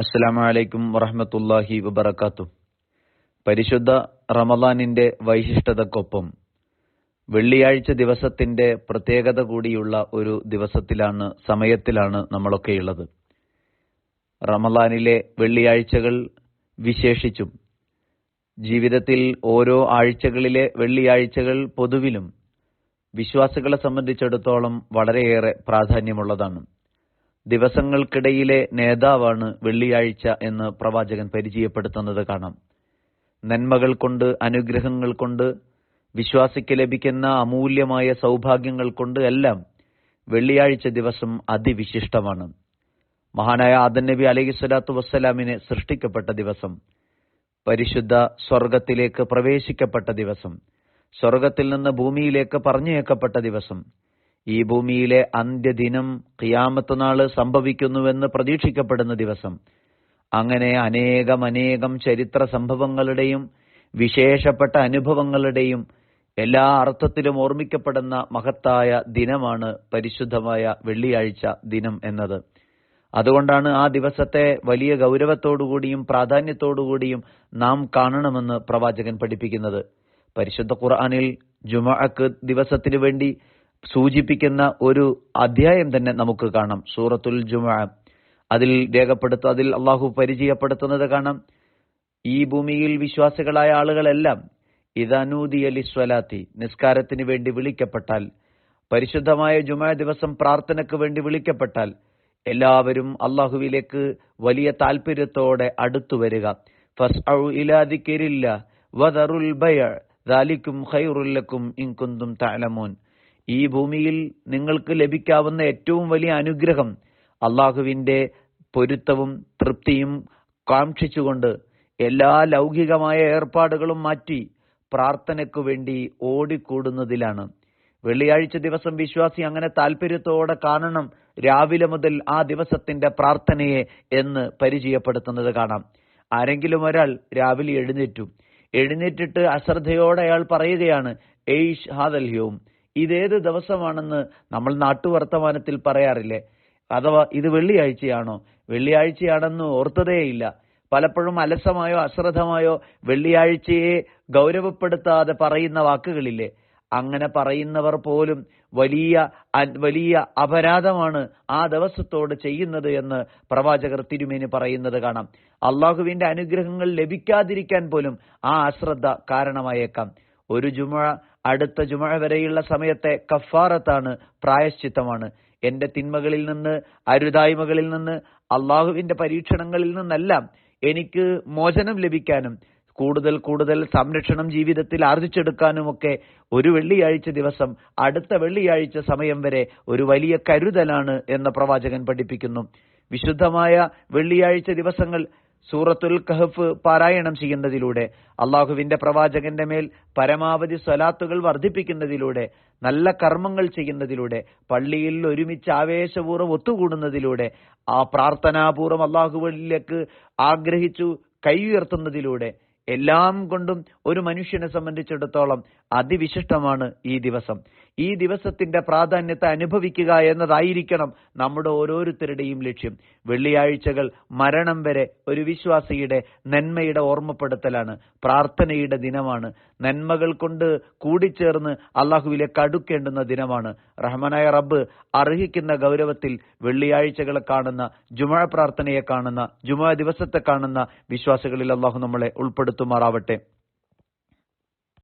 അസ്സലാമു വറഹമത്തല്ലാഹി വബറകാത്തു. പരിശുദ്ധ റമദാനിന്റെ വൈശിഷ്ടതക്കൊപ്പം വെള്ളിയാഴ്ച ദിവസത്തിന്റെ പ്രത്യേകത കൂടിയുള്ള ഒരു ദിവസത്തിലാണ് സമയത്തിലാണ് നമ്മളൊക്കെയുള്ളത്. റമദാനിലെ വെള്ളിയാഴ്ചകൾ വിശേഷിച്ചും ജീവിതത്തിൽ ഓരോ ആഴ്ചകളിലെ വെള്ളിയാഴ്ചകൾ പൊതുവിലും വിശ്വാസികളെ സംബന്ധിച്ചിടത്തോളം വളരെയേറെ പ്രാധാന്യമുള്ളതാണ്. ദിവസങ്ങൾക്കിടയിലെ നേതാവാണ് വെള്ളിയാഴ്ച എന്ന് പ്രവാചകൻ പരിചയപ്പെടുത്തുന്നത് കാണാം. നന്മകൾ കൊണ്ട് അനുഗ്രഹങ്ങൾ കൊണ്ട് വിശ്വാസിക്ക് ലഭിക്കുന്ന അമൂല്യമായ സൗഭാഗ്യങ്ങൾ കൊണ്ട് എല്ലാം വെള്ളിയാഴ്ച ദിവസം അതിവിശിഷ്ടമാണ്. മഹാനായ ആദൻ നബി അലൈഹി സ്വലാത്തു വസ്സലാമിനെ സൃഷ്ടിക്കപ്പെട്ട ദിവസം പരിശുദ്ധ സ്വർഗത്തിലേക്ക് പ്രവേശിക്കപ്പെട്ട ദിവസം സ്വർഗത്തിൽ നിന്ന് ഭൂമിയിലേക്ക് പറഞ്ഞയക്കപ്പെട്ട ദിവസം ഈ ഭൂമിയിലെ അന്ത്യദിനം ഖിയാമത്ത് നാൾ സംഭവിക്കുന്നുവെന്ന് പ്രതീക്ഷിക്കപ്പെടുന്ന ദിവസം. അങ്ങനെ അനേകം അനേകം ചരിത്ര സംഭവങ്ങളുടെയും വിശേഷപ്പെട്ട അനുഭവങ്ങളുടെയും എല്ലാ അർത്ഥത്തിലും ഓർമ്മിക്കപ്പെടുന്ന മഹത്തായ ദിനമാണ് പരിശുദ്ധമായ വെള്ളിയാഴ്ച ദിനം എന്നത്. അതുകൊണ്ടാണ് ആ ദിവസത്തെ വലിയ ഗൗരവത്തോടുകൂടിയും പ്രാധാന്യത്തോടുകൂടിയും നാം കാണണമെന്ന് പ്രവാചകൻ പഠിപ്പിക്കുന്നത്. പരിശുദ്ധ ഖുർആാനിൽ ജുമാക്ക് ദിവസത്തിനു വേണ്ടി സൂചിപ്പിക്കുന്ന ഒരു അധ്യായം തന്നെ നമുക്ക് കാണാം. സൂറത്തുൽ ജുമ അതിൽ രേഖപ്പെടുത്ത അതിൽ അള്ളാഹു പരിചയപ്പെടുത്തുന്നത് കാണാം. ഈ ഭൂമിയിൽ വിശ്വാസികളായ ആളുകളെല്ലാം ഇതനൂദി അലി സ്വലാത്തി നിസ്കാരത്തിന് വേണ്ടി വിളിക്കപ്പെട്ടാൽ പരിശുദ്ധമായ ജുമാ ദിവസം പ്രാർത്ഥനയ്ക്ക് വേണ്ടി വിളിക്കപ്പെട്ടാൽ എല്ലാവരും അള്ളാഹുവിലേക്ക് വലിയ താല്പര്യത്തോടെ അടുത്തു വരിക. ഫസ്റ്റ് വദറുൽ ബയ ദാലിക്കും ഖൈറുല്ലക്കും ഇൻ കുന്തും തഅലമൂൻ ഈ ഭൂമിയിൽ നിങ്ങൾക്ക് ലഭിക്കാവുന്ന ഏറ്റവും വലിയ അനുഗ്രഹം അള്ളാഹുവിന്റെ പൊരുത്തവും തൃപ്തിയും കാക്ഷിച്ചുകൊണ്ട് എല്ലാ ലൗകികമായ ഏർപ്പാടുകളും മാറ്റി പ്രാർത്ഥനയ്ക്കു വേണ്ടി ഓടിക്കൂടുന്നതിലാണ്. വെള്ളിയാഴ്ച ദിവസം വിശ്വാസി അങ്ങനെ താല്പര്യത്തോടെ കാണണം രാവിലെ മുതൽ ആ ദിവസത്തിന്റെ പ്രാർത്ഥനയെ എന്ന് പരിചയപ്പെടുത്തുന്നത് കാണാം. ആരെങ്കിലും ഒരാൾ രാവിലെ എഴുന്നേറ്റു. എഴുന്നേറ്റിട്ട് അശ്രദ്ധയോടെ അയാൾ പറയുകയാണ് എയ്ഷ് ഹാദൽഹ്യവും ഇതേത് ദിവസമാണെന്ന് നമ്മൾ നാട്ടുവർത്തമാനത്തിൽ പറയാറില്ലേ? അഥവാ ഇത് വെള്ളിയാഴ്ചയാണോ? വെള്ളിയാഴ്ചയാണെന്ന് ഓർത്തതേയില്ല. പലപ്പോഴും അലസമായോ അശ്രദ്ധമായോ വെള്ളിയാഴ്ചയെ ഗൗരവപ്പെടുത്താതെ പറയുന്ന വാക്കുകളില്ലേ? അങ്ങനെ പറയുന്നവർ പോലും വലിയ വലിയ അപരാധമാണ് ആ ദിവസത്തോട് ചെയ്യുന്നത് എന്ന് പ്രവാചകർ തിരുമേനി പറയുന്നത് കാണാം. അള്ളാഹുവിന്റെ അനുഗ്രഹങ്ങൾ ലഭിക്കാതിരിക്കാൻ പോലും ആ അശ്രദ്ധ കാരണമായേക്കാം. ഒരു ജുമ അടുത്ത ജുമ വരെയുള്ള സമയത്തെ കഫാറത്താണ് പ്രായശ്ചിത്തമാണ്. എന്റെ തിന്മകളിൽ നിന്ന് അരുതായ്മകളിൽ നിന്ന് അള്ളാഹുവിന്റെ പരീക്ഷണങ്ങളിൽ നിന്നെല്ലാം എനിക്ക് മോചനം ലഭിക്കാനും കൂടുതൽ കൂടുതൽ സംരക്ഷണം ജീവിതത്തിൽ ആർജിച്ചെടുക്കാനുമൊക്കെ ഒരു വെള്ളിയാഴ്ച ദിവസം അടുത്ത വെള്ളിയാഴ്ച സമയം വരെ ഒരു വലിയ കരുതലാണ് എന്ന് പ്രവാചകൻ പഠിപ്പിക്കുന്നു. വിശുദ്ധമായ വെള്ളിയാഴ്ച ദിവസങ്ങൾ സൂറത്തുൽ കഹഫ് പാരായണം ചെയ്യുന്നതിലൂടെ അള്ളാഹുവിന്റെ പ്രവാചകന്റെ മേൽ പരമാവധി സ്വലാത്തുകൾ വർദ്ധിപ്പിക്കുന്നതിലൂടെ നല്ല കർമ്മങ്ങൾ ചെയ്യുന്നതിലൂടെ പള്ളിയിൽ ഒരുമിച്ച് ആവേശപൂർവം ഒത്തുകൂടുന്നതിലൂടെ ആ പ്രാർത്ഥനാപൂർവം അള്ളാഹുവിലേക്ക് ആഗ്രഹിച്ചു കൈ ഉയർത്തുന്നതിലൂടെ എല്ലാം കൊണ്ടും ഒരു മനുഷ്യനെ സംബന്ധിച്ചിടത്തോളം അതിവിശിഷ്ടമാണ് ഈ ദിവസം. ഈ ദിവസത്തിന്റെ പ്രാധാന്യത്തെ അനുഭവിക്കുക എന്നതായിരിക്കണം നമ്മുടെ ഓരോരുത്തരുടെയും ലക്ഷ്യം. വെള്ളിയാഴ്ചകൾ മരണം വരെ ഒരു വിശ്വാസിയുടെ നന്മയുടെ ഓർമ്മപ്പെടുത്തലാണ് പ്രാർത്ഥനയുടെ ദിനമാണ്. നന്മകൾ കൊണ്ട് കൂടിച്ചേർന്ന് അള്ളാഹുവിലേക്ക് അടുക്കേണ്ടുന്ന ദിനമാണ്. റഹ്മാനായ റബ്ബ് അർഹിക്കുന്ന ഗൗരവത്തിൽ വെള്ളിയാഴ്ചകളെ കാണുന്ന ജുമഴ പ്രാർത്ഥനയെ കാണുന്ന ജുമാ ദിവസത്തെ കാണുന്ന വിശ്വാസികളിൽ അള്ളാഹു നമ്മളെ ഉൾപ്പെടുത്തുമാറാവട്ടെ